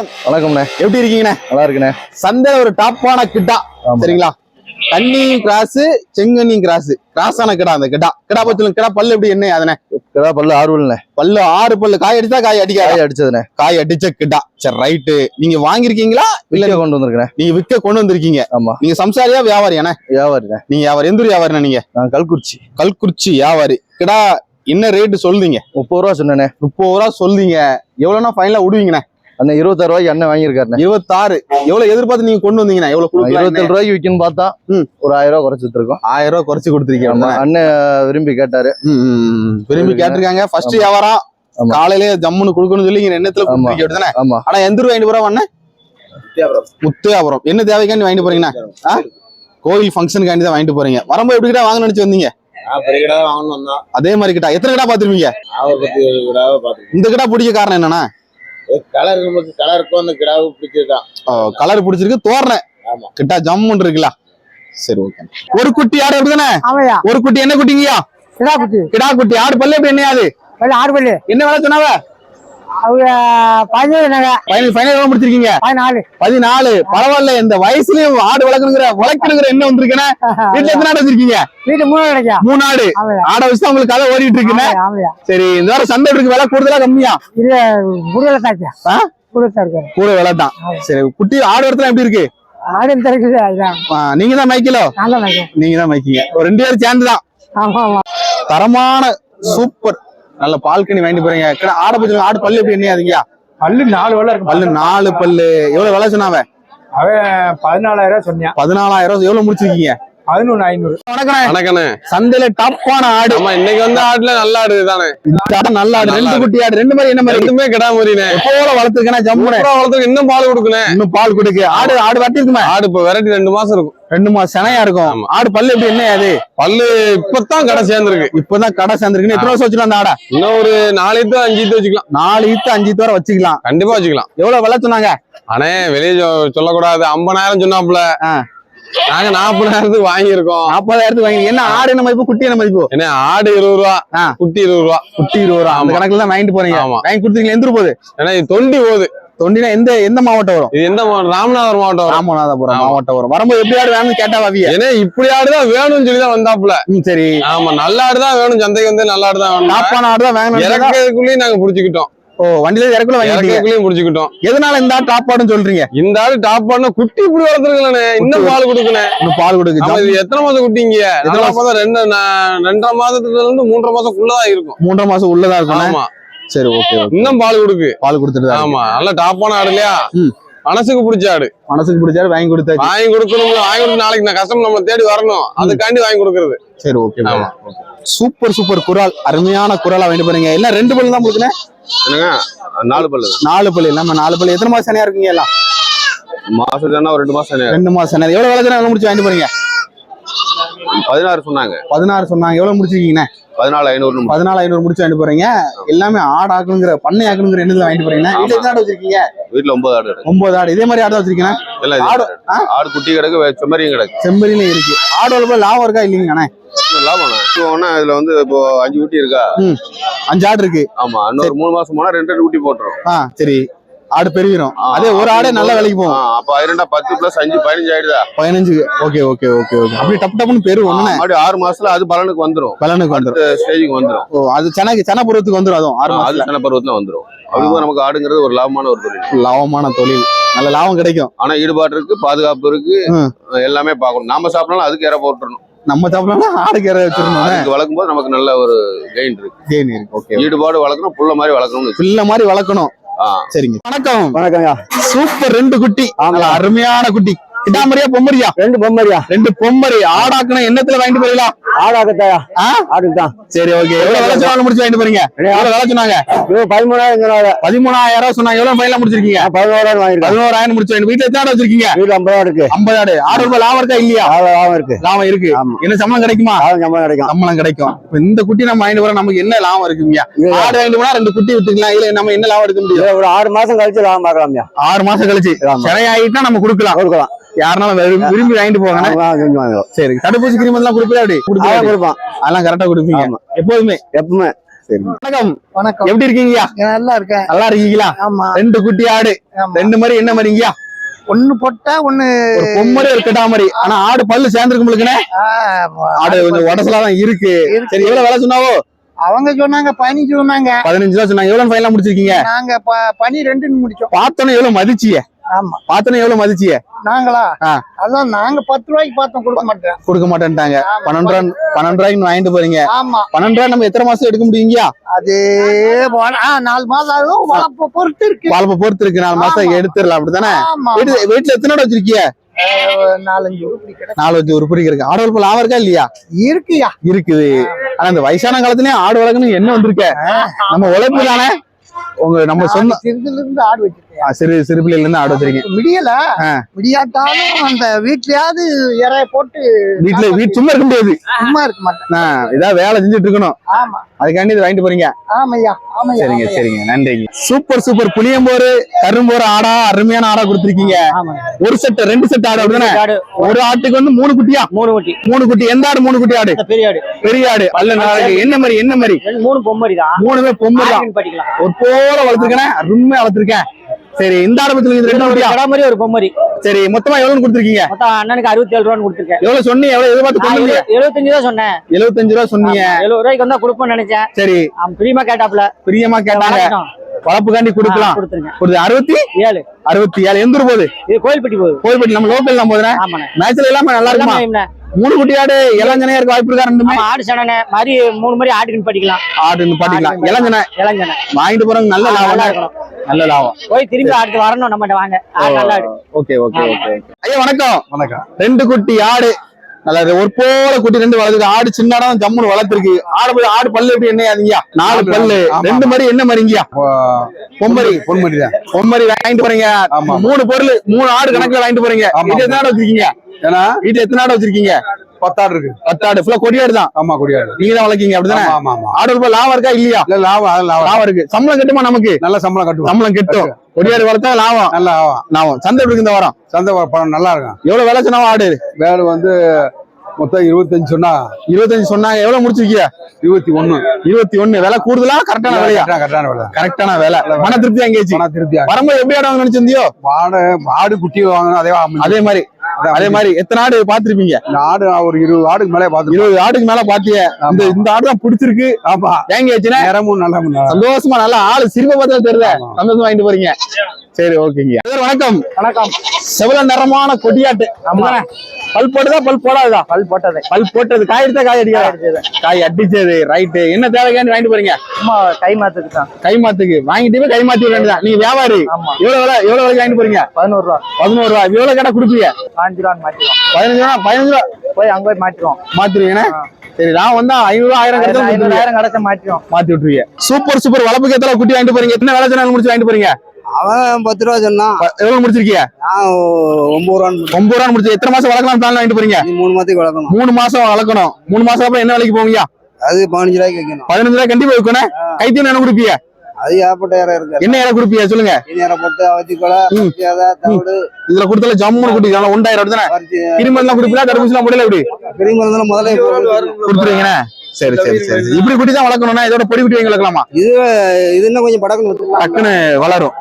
வணக்கம். வணக்கம்ண்ணே. எப்படி இருக்கீங்கண்ணே? நல்லா இருக்குண்ணே சந்தையில ஒரு டாப்பான கிட்டா. சரிங்களா? கன்னி கிராஸ் செங்கன்னி கிராஸ் கிராஸான கிடா அந்த கிடா. கிடா பத்தி சொல்லுங்க கிடா பல்லு எப்படி என்ன அதுனே கிடா பல்லு ஆர்வல்ண்ணே. பல்லு ஆறு பல்லு. காய் அடிச்சா காய் அடிக்காது? காய் அடிச்சதுண்ணே. காய் அடிச்ச கிடா. சரி ரைட்டு. நீங்க வாங்கிருக்கீங்களா இல்ல கொண்டு வந்திருக்கேண்ணே. நீங்க விற்க கொண்டு வந்திருக்கீங்க. ஆமா. நீங்க சம்சாரியா வியாபாரியாண்ணே? வியாபாரிண்ணே. நீங்க வியாபாரி. எந்த வியாபாரிண்ணே நீங்க? நான் கல்குறிச்சி. கல்குறிச்சி வியாபாரி. கிடா என்ன ரேட்டு சொல்றீங்க? முப்பது ரூபா சொன்னேண்ணே. முப்பது ரூபா சொல்றீங்க. எவ்வளவுனா ஃபைனலா விடுவீங்கண்ணே? அண்ணன் இருபத்தாறு ரூபாய்க்கு அண்ணன் வாங்கியிருக்காருண்ணே. இருபத்தாறு. எவ்வளவு எதிர்பார்த்து நீங்க கொண்டு வந்தீங்கண்ணா? எவ்வளவு இருபத்தேழு ரூபாய்க்கு விற்கணும்னு பார்த்தா. ஒரு ஆயிரம் ரூபாய் குறைச்சிட்டு இருக்கோம் ஆயிரம் ரூபாய் குறைச்சு கொடுத்துருக்கீங்க அண்ணன் விரும்பி கேட்டாரு. விரும்பி கேட்டிருக்காங்க. ஃபர்ஸ்ட் வியாபாரம். ஆமா. காலையிலே ஜம்முன்னு கொடுக்கணும்னு சொல்லி இங்க எண்ணத்துல. கொடுத்துருக்கீங்க ஆமா. ஆனா எந்த ரூபாய் வாங்கிட்டு போறோம் அண்ணன் முத்தியாபுரம். என்ன தேவைக்காண்டி வாங்கிட்டு போறீங்கண்ணா? ஆ? கோயில் ஃபங்க்ஷனுக்காண்டி தான் வாங்கிட்டு போறீங்க. வரும்போது எப்படி கிட்ட வாங்க நினைச்சு வந்தீங்க? அதே மாதிரி கிட்ட. எத்தனை கிட்ட பாத்துருவீங்க அவர் பத்தி கிடாவை பார்த்துருக்கோம். இந்த கிட்ட பிடிக்க காரணம் என்னன்னா கலர் நமக்கு கலருக்கும் அந்த கிடாவு பிடிச்சதுதான். கலர் பிடிச்சிருக்கு தோரணை. ஆமா. கிட்டா ஜம்முன்னு இருக்குல்ல? சரி ஓகே ஒரு குட்டி ஆடு அப்படிதானே ஒரு குட்டி என்ன குட்டிங்கயா கிடா குட்டி. கிடா குட்டி. ஆடு பல்லு எப்படி என்னையாது ஆறு பல்லு. என்ன வேலை சொன்னாவ? அவங்க பதினேழு ஃபைனல் எவ்வளவு முடிச்சிருக்கீங்க? பதினாலு. பதினாலு. பரவாயில்ல இந்த வயசுலயும் ஆடு வளர்க்கணுங்கிற வளர்க்கணுங்கிற என்ன வந்திருக்கேன்னா வீட்டுல எத்தனை ஆடு வச்சிருக்கீங்க? வீட்டு மூணு மூணு ஆடு. ஆடை வச்சு உங்களுக்கு கதை ஓடிட்டு இருக்குன்னு. சரி இந்த வாரம் சந்தை இருக்கு விலை கூடுதலா கம்மியா? இல்ல தாச்சா கூட விலை தான். சரி குட்டி ஆடு வரத்துல எப்படி இருக்கு? ஆடு நீங்க தான் மைக்கிலோ நீங்க தான் மைக்கிங்க ரெண்டு பேரும் சேர்ந்து தான். தரமான சூப்பர். நல்ல பால்கனி வாங்கிட்டு போறீங்க. கிட்ட ஆடை பத்தி ஆடு பல்லு எப்படி என்னையாதுங்கயா பல்லு நாலு வெள்ள இருக்கு. பல்லு நாலு பல்லு. எவ்வளவு விலை சொன்னாவ அவன்? பதினாலாயிரம் சொன்னான். பதினாலாயிரம் எவ்வளவு முடிச்சிருக்கீங்க? பதினொன்னு ஐநூறு. வணக்கம் வணக்கண்ணே. சந்தையில டாப்பான ஆடு. ஆமா இன்னைக்கு வந்து ஆடுல நல்ல ஆடு தானே நல்ல ஆடு. ரெண்டு குட்டி ஆடு. ரெண்டு மாதிரி என்ன மாதிரி? ரெண்டுமே கிடா முறினே எப்போல வளர்த்துருக்கேன் ஜம்முன. வளர்த்துக்கு இன்னும் பால் கொடுக்கணும். இன்னும் பால் கொடுக்கு. ஆடு ஆடு வட்டி இருக்குமே ஆடு இப்ப வெரைட்டி ரெண்டு மாசம் இருக்கும். ரெண்டு மாசம். செனையா இருக்கும். ஆடு பல்லு எப்படி என்ன அது? பல்லு இப்பதான் கடை சேர்ந்துருக்கு. இப்பதான் கடை சேர்ந்துருக்குன்னு எத்தனை வருஷம் வச்சுக்கலாம் அந்த ஆடை? இன்னும் ஒரு நாலு ஈத்து அஞ்சு ஈத்து வச்சுக்கலாம். நாலு ஈத்து அஞ்சு ஈத்து வரை வச்சுக்கலாம். கண்டிப்பா வச்சுக்கலாம். எவ்வளவு விலை சொன்னாங்க? அண்ணே வெளியே சொல்லக்கூடாது. ஐம்பதாயிரம் சொன்னாப்புல. ஆ. நாங்க நாற்பதாயிரத்துக்கு வாங்கியிருக்கோம். நாற்பதாயிரத்துக்கு வாங்கி என்ன ஆடு என்ன மதிப்பு குட்டி என்ன மதிப்பு? என்ன ஆடு இருபது ரூபா. குட்டி இருபது ரூபா. குட்டி இருபது ரூபா. அந்த. கணக்குல தான் வாங்கிட்டு போறீங்க ஆமா. வாங்கி கொடுத்தீங்களா? எந்த ஊர் போகுது? ஏன்னா இது தொண்டி போகுது. தொண்டினா எந்த எந்த மாவட்டம் வரும்? இது எந்த மா- ராமநாதபுரம் மாவட்டம். ராமநாதபுரம். மாவட்டம் வரும். வரும்போது எப்படி ஆடு வேணும்னு கேட்டா வாவிய? ஏன்னா இப்படி ஆடுதான் வேணும்னு சொல்லி தான் வந்தாப்புல. சரி. ஆமா நல்ல ஆடு தான் வேணும். சந்தைக்கு வந்து நல்ல ஆடு தான் வேணும். டாப்பான ஆடு தான் வாங்கணும் இறக்கிறதுக்குள்ளேயும் நாங்க புடிச்சுக்கிட்டோம். ஓ வண்டியில இறக்குள்ள வாங்கிட்டீங்க. புடிச்சுக்கிட்டோம் எதனால இந்த டாப் ஆடுன்னு சொல்றீங்க? இந்த ஆடு டாப் பண்ண குட்டி இப்படி வளர்த்துருக்கலண்ணே இன்னும் பால் கொடுக்கணும். இன்னும் பால் கொடுக்கு. இது எத்தனை மாசம் குட்டிங்க? எத்தனை மாசம்? ரெண்டு ரெண்டரை மாசத்துல இருந்து மூன்றரை மாசத்துக்குள்ளதான் இருக்கும். மூன்றரை மாசம் உள்ளதா இருக்கும் ஆமா. சரி ஓகே இன்னும் பால் கொடுக்கு. பால் கொடுத்துட்டு. ஆமா நல்ல டாப்பான ஆடு இல்லையா. மனசுக்கு பிடிச்ச ஆடு. மனசுக்கு பிடிச்சாரு வாங்கி கொடுத்தாச்சு. வாங்கி கொடுக்கணும்ல வாங்கி கொடுத்து நாளைக்கு நான் கஷ்டம் நம்ம தேடி வரணும். அதுக்காண்டி வாங்கி கொடுக்கறது. சரி ஓகே. Super super Krunal. அருமையான குரலா வாங்கிட்டு போறீங்க. எல்லாம் ரெண்டு பல்லு தான் உங்களுக்கு என்னங்க? நாலு பல்லு. நாலு பல்லு இல்லாம நாலு பல்லு. எத்தனை மாசம் சனையா இருக்கீங்க எல்லாம்? மாசம் ஒரு ரெண்டு மாசம் ரெண்டு மாசம் எவ்வளவு எவ்வளவு முடிச்சு வாங்கிட்டு போறீங்க? பதினாறு சொன்னாங்க. பதினாறு சொன்னாங்க. எவ்வளவு முடிச்சிருக்கீங்க பதினாலு ஐநூறு பதினாலு ஐநூறு முடிச்சு வாங்கிட்டு போறீங்க. எல்லாமே ஆடு ஆக்கணுங்கிற பண்ணை ஆக்கணுங்கிற எண்ணத்துல வாங்கிட்டு போறீங்க. வீட்டுல எத்தனை ஆடு வச்சிருக்கீங்க? வீட்டுல ஒன்பது ஆடு ஒன்பது ஆடு. இதே மாதிரி ஆடு வச்சிருக்கீங்க ஆடு? ஆடு குட்டி கிடக்கு செம்மறியும் கிடக்கு. செம்பரியில இருக்கு. ஆடு வளர்ப்பு லாபம் இருக்கா இல்லைங்கண்ணே? லாபம் இதுல வந்து இப்போ அஞ்சு குட்டி இருக்கா? அஞ்சு ஆடு இருக்கு. ஆமா இன்னொரு மூணு மாசம் போனா ரெண்டு ரெண்டு குட்டி போட்டுரும். சரி. ஆடு பெருகிரும். அதே ஒரு ஆடே நல்ல விலைக்கு போகும். அப்ப இரண்டா பத்து பிளஸ் அஞ்சு பதினஞ்சு ஆயிடுதா? பதினஞ்சு ஓகே ஓகே ஓகே ஓகே. அப்படி டப்பு டப்புன்னு பெரு ஒண்ணு மறுபடியும் ஆறு மாசத்துல அது பலனுக்கு வந்துரும். பலனுக்கு அடுத்த ஸ்டேஜுக்கு வந்துரும். ஓ அது சென்னைக்கு சென்னை பருவத்துக்கு வந்துடும் அதுவும் ஆறு மாசத்துல. சின்ன பருவத்துல வந்துரும். அப்படிங்கும்போது நமக்கு ஆடுங்கிறது ஒரு லாபமான ஒரு தொழில். லாபமான தொழில். நல்ல லாபம் கிடைக்கும். ஆனா ஈடுபாடு இருக்கு பாதுகாப்பு இருக்கு. எல்லாமே பார்க்கணும். நாம சாப்பிட்டாலும் அதுக்கு இற போட்டுறணும். நம்ம சாப்பிடலாம் ஆடுக்கு இறை வச்சிருந்தோம் அதுக்கு வளர்க்கும் போது நமக்கு நல்ல ஒரு கெயின் இருக்கு. தேனி இருக்கு ஓகே ஈடுபாடு வளர்க்கணும் புள்ள மாதிரி வளர்க்கணும்னு வச்சு. பிள்ளை மாதிரி வளர்க்கணும். சரிங்க. வணக்கம். வணக்கம்யா. சூப்பர் ரெண்டு குட்டி. அருமையான குட்டி. கிட்டாமரியா பொம்மரியா? ரெண்டு பொம்மரியா. ரெண்டு பொம்மரி. ஆடாக்கணும் என்னத்துல வாங்கிட்டு போறீங்களா? ஆடாக்கத்தாயா? ஆடுதான் சரி ஓகே. எவ்வளவு விலை சொன்னாலும் முடிச்சு வாங்கிட்டு போறீங்க? எவ்வளவு விலை சொன்னாங்க? பதிமூணாயிரம் சொன்னாங்க பதிமூணாயிரம் சொன்னாங்க. எவ்வளவு ஃபைனலா முடிச்சிருக்கீங்க? பதினோராயிரம் வாங்கிருக்கேன் பதினோராயிரம் முடிச்சு வீட்டுல எத்தனை ஆடு வச்சிருக்கீங்க? வீடு ஐம்பது ரூபா இருக்கு. ஐம்பது ஆடு. ஆடு ரூபாய் லாபம் இருக்கா இல்லையா? லாபம் இருக்கு. லாபம் இருக்கு. என்ன சம்பளம் கிடைக்குமா? சம்பளம் கிடைக்கும். சம்பளம் கிடைக்கும். இந்த குட்டி நம்ம வாங்கிட்டு போறோம். நமக்கு என்ன லாபம் இருக்குங்க? இது ஆடு வாங்கிட்டு போனா ரெண்டு குட்டி விட்டுக்கலாம் இல்ல நம்ம என்ன லாபம் எடுக்க முடியும்? ஒரு ஆறு மாசம் கழிச்சு லாபம் பார்க்கலாம்யா. ஆறு மாசம் கழிச்சு. சிறை ஆகிட்டா நம்ம கொடுக்கலாம். கொடுக்கலாம். யாருனாலும் விரும்பி- வாங்கிட்டு போவாங்க சரி தடுப்பூசி கிரீம் எல்லாம் கொடுப்பீங்க அப்படி கொடுப்பான் அதெல்லாம் கரெக்டா கொடுப்பீங்க. எப்போதுமே? எப்பவுமே. வணக்கம். வணக்கம். எப்படி இருக்கீங்கய்யா? நல்லா இருக்கேன். நல்லா இருக்கீங்களா? ஆமா. ரெண்டு குட்டி ஆடு. ஆமா. ரெண்டு மாதிரி என்ன மாதிரிங்கய்யா ஒண்ணு போட்டா ஒண்ணு ஒரு பொம்மரி ஒரு கிட்டா மாதிரி ஆனா ஆடு பல்லு சேர்ந்துருக்கு உங்களுக்குண்ணே ஆ, ஆடு கொஞ்சம் உடசலா தான் இருக்கு. சரி எவ்வளவு வேலை சொன்னாவோ? அவங்க சொன்னாங்க பனி சொன்னாங்க. பதினஞ்சு ரூபா சொன்னாங்க. எவ்வளவு ஃபைனலா முடிச்சிருக்கீங்க? நாங்க ப- பனி ரெண்டுன்னு முடிச்சோம். பார்த்தோன்னே எவ்வளவு மதிச்சிய? ஆமா. பார்த்தோன்னே எவ்வளவு மதிச்சிய? நாங்களா. அதான் நாங்க பத்து ரூபாய்க்கு பார்த்தோம் கொடுக்க மாட்டேன். கொடுக்க மாட்டேன்ட்டாங்க. பன்னெண்டு ரூபா பன்னெண்டு ரூபாய்க்கு வாங்கிட்டு போறீங்க. ஆமா. பன்னெண்டு ரூபா நம்ம எத்தனை மாசம் எடுக்க முடியுங்கயா அது நாலு மாசம் ஆகும் வளர்ப்ப பொறுத்து இருக்கு. வாழ்ப்ப பொறுத்து இருக்கு. நாலு மாசம். எடுத்துடலாம். அப்படித்தானே? வீட்டுல எத்தனை ஆ, நாலஞ்சு உருப்படி இருக்கு ஆடு வளர்ப்பு லாபம் இருக்கா இல்லையா? இருக்குயா இருக்குது. ஆனா இந்த வயசான காலத்துலயும் ஆடு வளர்க்கணும் என்ன வந்திருக்க? நம்ம உழைப்பு தானே உங்க நம்ம சொந்த சிறுதுல இருந்து ஆடு வச்சிருக்கேன். ஆ, சிறு சிறு பிள்ளைல இருந்து ஆடு வச்சிருக்கீங்க முடியல. முடியாட்டாலும் அந்த வீட்லயாவது இறைய போட்டு வீட்டுல வீட்டு சும்மா இருக்க முடியாது. சும்மா இருக்க மாட்டேன். இதான் வேலை செஞ்சுட்டு இருக்கணும் ஆமா. அதுக்காண்டி இது வாங்கிட்டு போறீங்க. ஆமையா ஆமையா சரிங்க. சரிங்க. நன்றிங்க. Super super. புளியம்போரு கரும்போரு ஆடா அருமையான ஆடா கொடுத்திருக்கீங்க. ஒரு செட் ரெண்டு செட் ஆடு அப்படிதானே? ஒரு ஆட்டுக்கு வந்து மூணு குட்டியா? மூணு குட்டி. மூணு குட்டி. எந்த ஆடு மூணு குட்டி ஆடு? பெரிய ஆடு. பெரிய ஆடு. அல்ல நாளைக்கு என்ன மாதிரி என்ன மாதிரி? மூணு பொம்மரி தான் மூணுமே பொம்பு தான் ஒரு போல வளர்த்துருக்கேன் அருமையா வளர்த்துருக்கேன். சரி இந்த ஆடு பத்தி இது ரெண்டு கடை மாதிரி ஒரு பொம்மரி. சரி மொத்தமா எவ்வளவு கொடுத்துருக்கீங்க? மொத்தம் அண்ணனுக்கு அறுபத்தி ஏழு ரூபான்னு கொடுத்துருக்கேன். எவ்வளவு சொன்னீங்க? எவ்வளவு எதிர்பார்த்து எழு- எழுபத்தஞ்சு தான் சொன்னேன். எழுபத்தஞ்சு ரூபா சொன்னீங்க. எழுபது ரூபாய்க்கு வந்தா கொடுப்பேன்னு நினைச்சேன். சரி. அவன் பிரியமா கேட்டாப்ல பிரியமா கேட்டாங்க. வளர்க்கணும். வளர்ப்புக்காண்டி கொடுக்கலாம். கொடுத்துருங்க. கொடுத்து அறுபத்தி? ஏழு. அறுபத்தி ஏழு. எந்த போகுது? கோயில்பட்டி போகுது. கோயில்பட்டி நம்ம லோக்கல் நம்ம மேட்ச்ல எல்லாமே நல்லா இருக்குமா. மூணு குட்டி ஆடு இளஞ்சனையா இருக்க வாய்ப்பு இருக்கா ரெண்டுமே? ஆடு சனனே மாதிரி மூணு மாதிரி ஆட்டுக்குன்னு படிக்கலாம். ஆடுன்னு பாட்டிக்கலாம் இளஞ்சனை. இளஞ்சனை. வாங்கிட்டு போறவங்க நல்ல லாபம். இருக்கணும். நல்ல லாபம். போய் திரும்பி அடுத்து வரணும் நம்மகிட்ட வாங்க. ஆடு நல்லா ஆடு. Okay okay okay. ஐயா வணக்கம். வணக்கம். ரெண்டு குட்டி ஆடு. நல்லா. ஒரு போல குட்டி ரெண்டு வளர்த்துருக்கு ஆடு சின்ன ஆடா ஜம்முன்னு வளர்த்துருக்கு. ஆடு போய் ஆடு பல்லு எப்படி என்ன அதுங்கயா நாலு பல்லு. ரெண்டு மாதிரி என்ன மாதிரிங்கயா பொம்மரி. பொன்மடி தான் பொம்மரி வாங்கிட்டு போறீங்க. மூணு பொருள் மூணு ஆடு கணக்குல வாங்கிட்டு போறீங்க. ஆமா. வீட்டுல எத்தனை ஆடு வச்சிருக்கீங்க? ஏன்னா? வீட்டுல எத்தனை ஆடு வச்சிருக்கீங்க? பத்தாடு இருக்கு. பத்து ஆடு. ஃபுல்லா கொடியாடு தான். ஆமா குடியாடு நீங்க தான் வளர்க்கீங்க அப்படிதானே? ஆமா ஆமா ஆடு ரூபாய் லாபம் இருக்கா இல்லையா? இல்ல லாபம் லாபம் இருக்கு. சம்பளம் கட்டுமா நமக்கு? நல்ல சம்பளம் கட்டுவோம். சம்பளம் கிட்டும். கொடியாடு வளர்த்தா லாபம். நல்ல லாபம். லாபம். சந்தை இருக்கு இந்த வாரம்? சந்தை பணம் நல்லா இருக்கும். எவ்வளவு விலை சொன்னா ஆடு. வேலை வந்து மொத்தம் இருபத்தஞ்சு சொன்னா இருபத்தஞ்சு சொன்னாங்க எவ்வளவு முடிச்சிருக்கீங்க இருபத்தி ஒண்ணு. இருபத்தி ஒண்ணு. விலை கூடுதலா கரெக்டான விலையா? கரெக்டான வேலை. கரெக்டான விலை. மன திருப்தி அங்கேச்சு பணம் திருப்தி ஆகும். வரும்போது எப்படி ஆடுவாங்க நினைச்சிருந்தியோ? மாடு மாடு குட்டி வாங்கணும் அதே. அதே மாதிரி. அதே மாதிரி. எத்தனை ஆடு பாத்திருப்பீங்க இந்த ஆடு ஒரு இருபது ஆடுக்கு மேலே பார்த்து இருபது ஆடுக்கு மேல பாத்திய இந்த இந்த ஆடு தான் பிடிச்சிருக்கு. ஆமா. ஏங்க ஆச்சுன்னா நேரமும் நல்ல சந்தோஷமா நல்லா ஆளு சிரிப்பை பார்த்தா தெரியுத. ஆமா. சந்தோஷமா வாங்கிட்டு போறீங்க. சரி ஓகேங்க. வணக்கம். வணக்கம். செவல நிறமான கொடியாட்டு. அப்படிதானே? பல் போட்டதா பல் போடாததா? பல் போட்டது. பல் போட்டது. காய் எடுத்தா காய் அடிக்காதா? காய் அடிச்சது. ரைட்டு என்ன தேவைக்காண்டி வாங்கிட்டு போறீங்க? சும்மா கை மாத்துக்கு தான் கை மாத்துக்கு. வாங்கிட்டு போய் கை மாத்தி வேண்டியதான் நீங்க வியாபாரி. எவ்வளவு விலை எவ்வளவு விலைக்கு வாங்கிட்டு போறீங்க? பதினோரு ரூபா. பதினோரு ரூபா. எவ்வளவு கேட்டா கொடுப்பீங்க? பாஞ்சு ரூபான்னு மாத்திடுவோம். பதினஞ்சு ரூபா பதினஞ்சு ரூபா. போய் அங்க போய் மாத்திடுவோம். மாத்திருவீங்கண்ணே சரி நான் வந்தா ஐநூறு ரூபா ஆயிரம் கிடைச்சா கொடுத்துருவீங்க. ஐநூறாயிரம் கிடைச்ச மாத்திடுவோம். மாத்தி விட்டுருவீங்க. Super super. வளப்புக்கு எத்தனை குட்டி வாங்கிட்டு போறீங்க? எத்தனை வேலை சொன்னாலும் முடிச்சு வாங்கிட்டு போறீங்க? அவன் பத்து ரூபா சொன்னான் எவ்வளவு முடிச்சிருக்கீங்க நான் ஒன்பது ரூபான்னு ஒன்பது ரூபா முடிச்சு எத்தனை மாசம் வளர்க்கலாம் பிளான் வாங்கிட்டு போறீங்க? மூணு மாதத்துக்கு வளர்க்கணும். மூணு மாசம் வளர்க்கணும். மூணு மாசம் அப்புறம் என்ன வேலைக்கு போவீங்க? அது பதினஞ்சு ரூபாய்க்கு வைக்கணும். பதினஞ்சு ரூபாய் கண்டிப்பா வைக்கணும் கைத்தீவனம் என்ன கொடுப்பீங்க அது ஏற்பட்ட இடம் இருக்கு. என்ன இடம் கொடுப்பீங்க சொல்லுங்க. இனியரை போட்டு அவத்தி கொலை ம். தவிடு. இதுல கொடுத்தால ஜம்முன்னு குட்டி நல்லா உண்டாயிரம் அப்படிதானே பறிச்சு கிருமி கொடுப்பீங்களா தடுப்பூசி எல்லாம் முடியல எப்படி? மருந்துல முதல்ல கொடுத்துருவீங்கண்ணே. சரி சரி சரி. இப்படி குட்டி தான் வளர்க்கணும்னா இதோட பொடி குட்டி வளர்க்கலாமா இது இது இன்னும் கொஞ்சம் படக்குன்னு டக்குன்னு வளரும்.